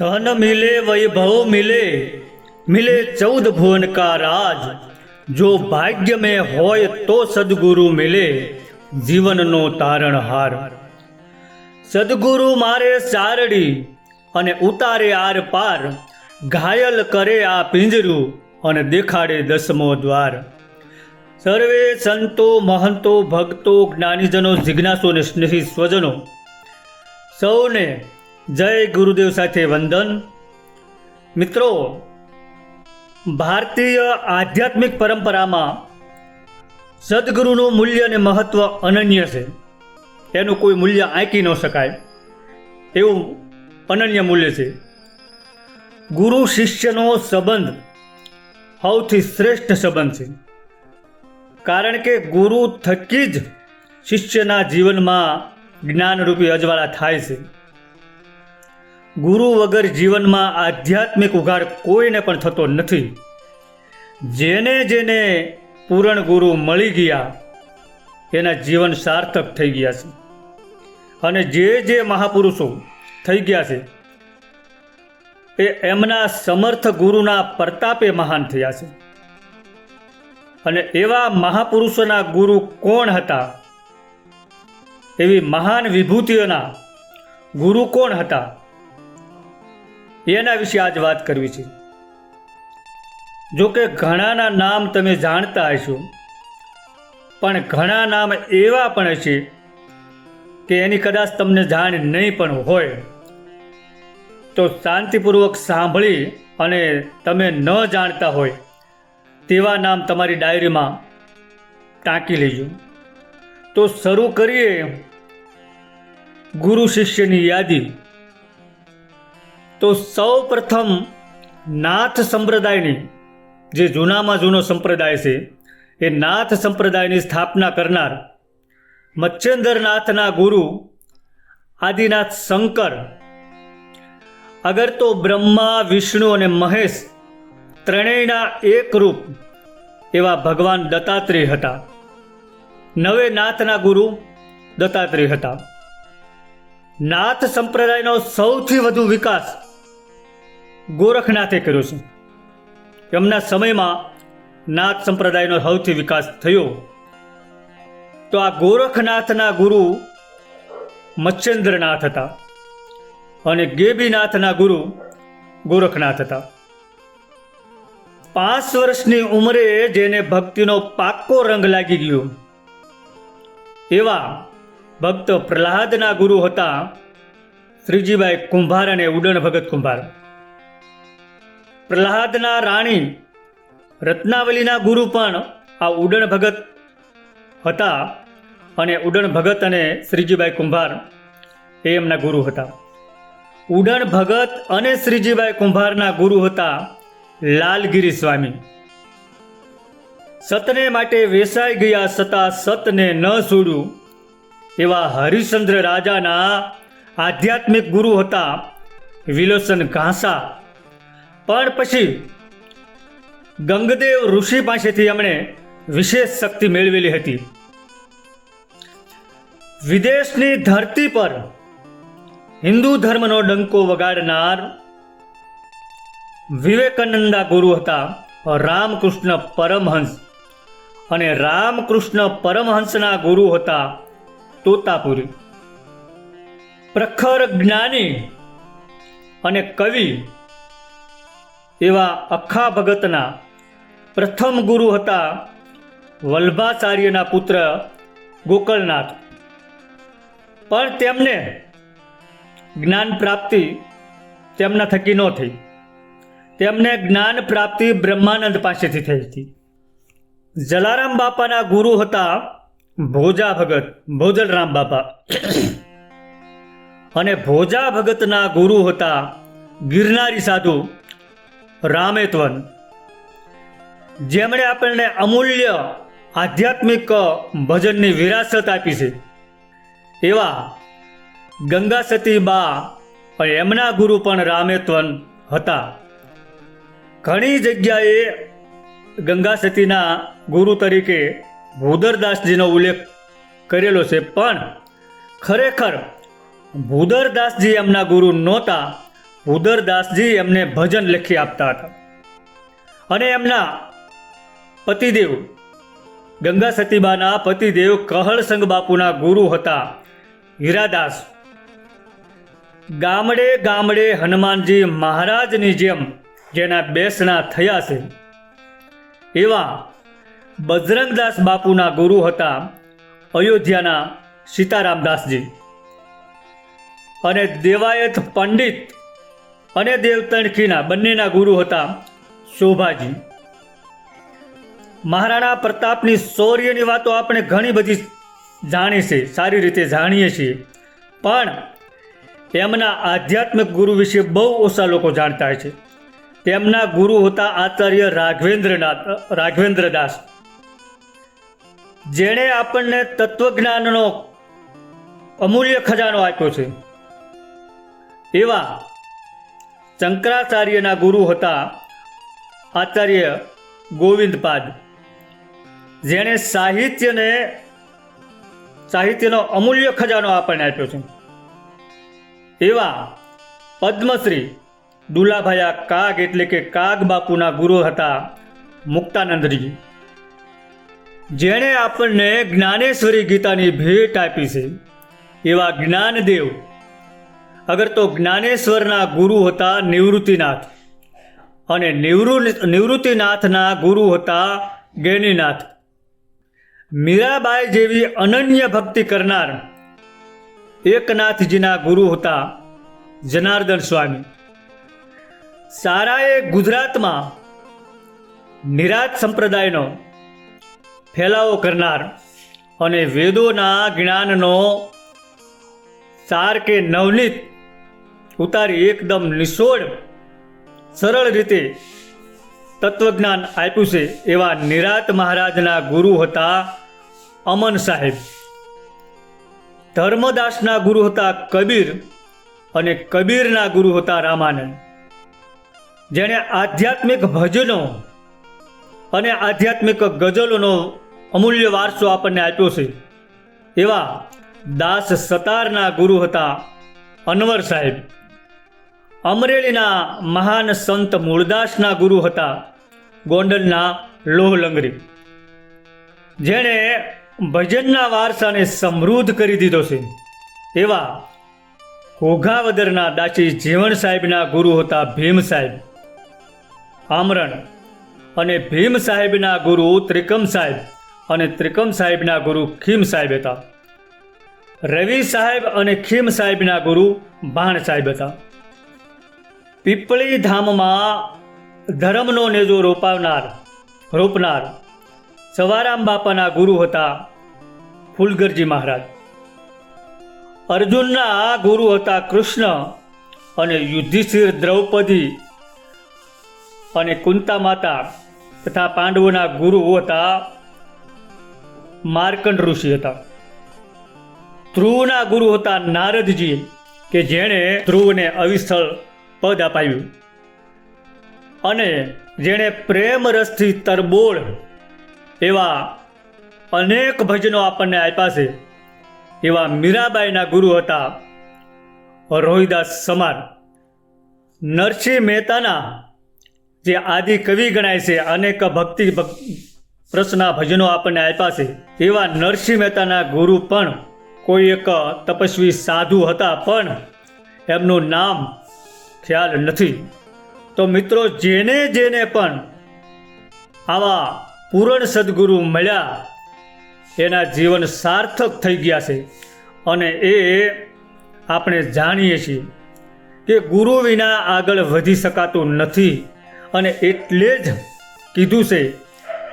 ધન મિલે વૈભવ મિલે મિલે ચૌદ ભુવન કા રાજ જો ભાગ્ય में હોય તો સદગુરુ મિલે જીવનનો તારણહાર સદગુરુ મારે સારડી અને ઉતારે આર પાર ઘાયલ કરે આ પિંજરું અને દેખાડે દસમો દ્વાર સર્વે સંતો મહંતો ભક્તો જ્ઞાનીજનો જિજ્ઞાસુ અને સ્નેહી સ્વજનો સૌને જય ગુરુદેવ સાથે વંદન. મિત્રો, ભારતીય આધ્યાત્મિક પરંપરામાં સદગુરુનું મૂલ્ય અને મહત્વ અનન્ય છે. એનું કોઈ મૂલ્ય આંકી ન શકાય. એવું અનન્ય મૂલ્ય છે. ગુરુ શિષ્યનો સંબંધ સૌથી શ્રેષ્ઠ સંબંધ છે. કારણ કે ગુરુ થકી જ શિષ્યના જીવનમાં જ્ઞાનરૂપી અજવાળા થાય છે. ગુરુ વગર જીવનમાં આધ્યાત્મિક ઉઘાડ કોઈને પણ થતો નથી. જેને જેને પૂરણ ગુરુ મળી ગયા, એના જીવન સાર્થક થઈ ગયા છે. અને જે જે મહાપુરુષો થઈ ગયા છે, એ એમના સમર્થ ગુરુના પ્રતાપે મહાન થયા છે. અને એવા મહાપુરુષોના ગુરુ કોણ હતા? એવી મહાન વિભૂતિઓના ગુરુ કોણ હતા? એના વિશે આજ વાત કરવી છે. જો કે ઘણાના નામ તમે જાણતા હશો, પણ ઘણા નામ એવા પણ હશે કે એની કદાચ તમને જાણ નહીં પણ હોય. તો શાંતિપૂર્વક સાંભળી અને તમે ન જાણતા હોય, તેવા નામ તમારી ડાયરીમાં ટાંકી લેજો. તો શરૂ કરીએ ગુરુ શિષ્યની યાદી. તો સૌ પ્રથમ નાથ સંપ્રદાયની, જે જૂનામાં જૂનો સંપ્રદાય છે, એ નાથ સંપ્રદાયની સ્થાપના કરનાર મચ્છેન્દ્રનાથના ગુરુ આદિનાથ શંકર, અગર તો બ્રહ્મા, વિષ્ણુ અને મહેશ ત્રણેયના એકરૂપ એવા ભગવાન દત્તાત્રેય હતા. નવે નાથના ગુરુ દત્તાત્રેય હતા. નાથ સંપ્રદાયનો સૌથી વધુ વિકાસ ગોરખનાથે કર્યો છે. એમના સમયમાં નાથ સંપ્રદાયનો સૌથી વિકાસ થયો. તો આ ગોરખનાથના ગુરુ મચ્છેન્દ્રનાથ હતા અને ગેબીનાથના ગુરુ ગોરખનાથ હતા. પાંચ વર્ષની ઉંમરે જેને ભક્તિનો પાક્કો રંગ લાગી ગયો, એવા ભક્ત પ્રહલાદના ગુરુ હતા શ્રીજીભાઈ કુંભાર અને ઉડણ ભગત કુંભાર. પ્રહલાદના રાણી, રત્નાવલીના ગુરુ પણ આ ઉડણ ભગત હતા અને ઉડણ ભગત અને શ્રીજીભાઈ કુંભાર એ એમના ગુરુ હતા. ઉડણ ભગત અને શ્રીજીભાઈ કુંભારના ગુરુ હતા લાલગીરી સ્વામી. સતને માટે વેસાઈ ગયા છતાં સતને ન છોડ્યું એવા હરિશ્ચંદ્ર રાજાના આધ્યાત્મિક ગુરુ હતા વિલોસન ઘાસા પણ પછી ગંગદેવ ઋષિ પાસેથી એમણે વિશેષ શક્તિ મેળવેલી હતી. વિદેશની ધરતી પર હિન્દુ ધર્મનો ડંકો વગાડનાર વિવેકાનંદા ગુરુ હતા રામકૃષ્ણ પરમહંસ અને રામકૃષ્ણ પરમહંસના ગુરુ હતા તોતાપુરી. પ્રખર જ્ઞાની અને કવિ એવા અખા ભગતના પ્રથમ ગુરુ હતા વલ્ભાચાર્યના પુત્ર ગોકળનાથ. પણ તેમને જ્ઞાન પ્રાપ્તિ તેમના થકી ન થઈ. તેમને જ્ઞાન પ્રાપ્તિ બ્રહ્માનંદ પાસેથી થઈ હતી. જલારામ બાપાના ગુરુ હતા ભોજા ભગત, ભોજલરામ બાપા. અને ભોજા ભગતના ગુરુ હતા ગિરનારી સાધુ રામેત્વન. જેમણે આપણને અમૂલ્ય આધ્યાત્મિક ભજનની વિરાસત આપી છે. એવા ગંગા સતી બા એમના ગુરુ પણ રામેત્વન હતા. ઘણી જગ્યાએ ગંગા સતીના ગુરુ તરીકે ભૂદરદાસજીનો ઉલ્લેખ કરેલો છે, પણ ખરેખર ભૂદરદાસજી એમના ગુરુ નહોતા ઉદરદાસજી એમને ભજન લખી આપતા હતા. અને એમના પતિદેવ, ગંગા સતીબાના પતિદેવ કહળસંગ બાપુના ગુરુ હતા હીરાદાસ. ગામડે ગામડે હનુમાનજી મહારાજની જેમ જેના બેસણા થયા છે, એવા બજરંગદાસ બાપુના ગુરુ હતા અયોધ્યાના સીતારામદાસજી. અને દેવાયત પંડિત અને દેવતણખીના બંનેના ગુરુ હતા શોભાજી. મહારાણા પ્રતાપની શૌર્યની વાતો આપણે ઘણી બધી જાણી છે સારી રીતે જાણીએ છીએ. પણ તેમના આધ્યાત્મિક ગુરુ વિશે બહુ ઓછા લોકો જાણતા છે. તેમના ગુરુ હતા આચાર્ય રાઘવેન્દ્રનાથ, રાઘવેન્દ્રદાસ. જેણે આપણને તત્વજ્ઞાનનો અમૂલ્ય ખજાનો આપ્યો છે. એવા શંકરાચાર્યના ગુરુ હતા આચાર્ય ગોવિંદપાદ. જેણે સાહિત્યને, સાહિત્યનો અમૂલ્ય ખજાનો આપણને આપ્યો છે. એવા પદ્મશ્રી દુલાભાયા કાગ એટલે કે કાગ બાપુના ગુરુ હતા મુક્તાનંદજી. જેણે આપણને જ્ઞાનેશ્વરી ગીતાની ભેટ આપી છે. એવા જ્ઞાનદેવ અગર તો જ્ઞાનેશ્વરના ગુરુ હતા નિવૃત્તિનાથ. અને નિવૃ, નિવૃત્તિનાથના ગુરુ હતા ગેનીનાથ. મીરાબાઈ જેવી અનન્ય ભક્તિ કરનાર એકનાથજીના ગુરુ હતા જનાર્દન સ્વામી. સારાએ ગુજરાતમાં નિરાજ સંપ્રદાયનો ફેલાવો કરનાર અને વેદોના જ્ઞાનનો સાર કે નવનીત ઉતારી એકદમ નિસોડ, સરળ રીતે તત્વજ્ઞાન આપ્યું છે એવા નિરાત મહારાજના ગુરુ હતા અમન સાહેબ. ધર્મદાસના ગુરુ હતા કબીર અને કબીરના ગુરુ હતા રામાનંદ. જેણે આધ્યાત્મિક ભજનો અને આધ્યાત્મિક ગઝલોનો અમૂલ્ય વારસો આપણને આપ્યો છે એવા દાસ સતારના ગુરુ હતા અનવર સાહેબ. અમરેલીના મહાન સંત મૂળદાસના ગુરુ હતા ગોંડલના લોહલંગરી જેણે ભજનના વારસાને સમૃદ્ધ કરી દીધો છે. એવા ઘોઘાવદરના દાસી જીવણ સાહેબના ગુરુ હતા ભીમ સાહેબ. આમરણ અને ભીમ સાહેબના ગુરુ ત્રિકમ સાહેબ અને ત્રિકમ સાહેબના ગુરુ ખીમ સાહેબ હતા. રવિ સાહેબ અને ખીમ સાહેબના ગુરુ ભાણ સાહેબ હતા. પીપળી ધામમાં ધર્મનો નેજો રોપાવનાર, રોપનાર સવારામ બાપાના ગુરુ હતા ફૂલગરજી મહારાજ. અર્જુનના ગુરુ હતા કૃષ્ણ અને યુધિષ્ઠિર દ્રૌપદી અને કુંતા માતા તથા પાંડવોના ગુરુ હતા માર્કંડ ઋષિ હતા. ધ્રુવના ગુરુ હતા નારદજી કે જેણે ધ્રુવને અવિસ્થળ પદ અપાવ્યું અને જેણે પ્રેમ રસથી તરબોળ એવા અનેક ભજનો આપણને આપ્યા છે, એવા મીરાબાઈના ગુરુ હતા રોહિદાસ સમાર. નરસિંહ મહેતાના જે આદિ કવિ ગણાય છે, અનેક ભક્તિ ભક- પ્રશ્ના ભજનો આપણને આપ્યા છે, એવા નરસિંહ મહેતાના ગુરુ પણ કોઈ એક તપસ્વી સાધુ હતા, પણ એમનું નામ ખ્યાલ નથી. તો મિત્રો, જેને જેને પણ આવા પૂરણ સદગુરુ મળ્યા, એના જીવન સાર્થક થઈ ગયા છે. અને એ આપણે જાણીએ છીએ કે ગુરુ વિના આગળ વધી શકાતું નથી. અને એટલે જ કીધું છે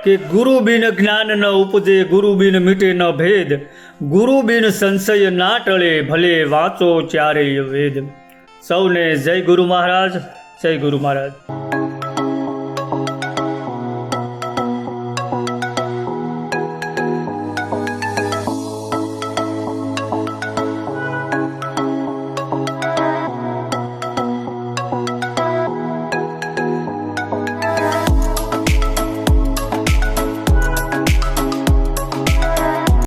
કે ગુરુ બિન જ્ઞાન ન ઉપજે, ગુરુ બિન મીટે ન ભેદ, ગુરુ બિન સંશય ના ટળે, ભલે વાંચો ચારેય વેદ. સૌને જય ગુરુ મહારાજ જય ગુરુ મહારાજ.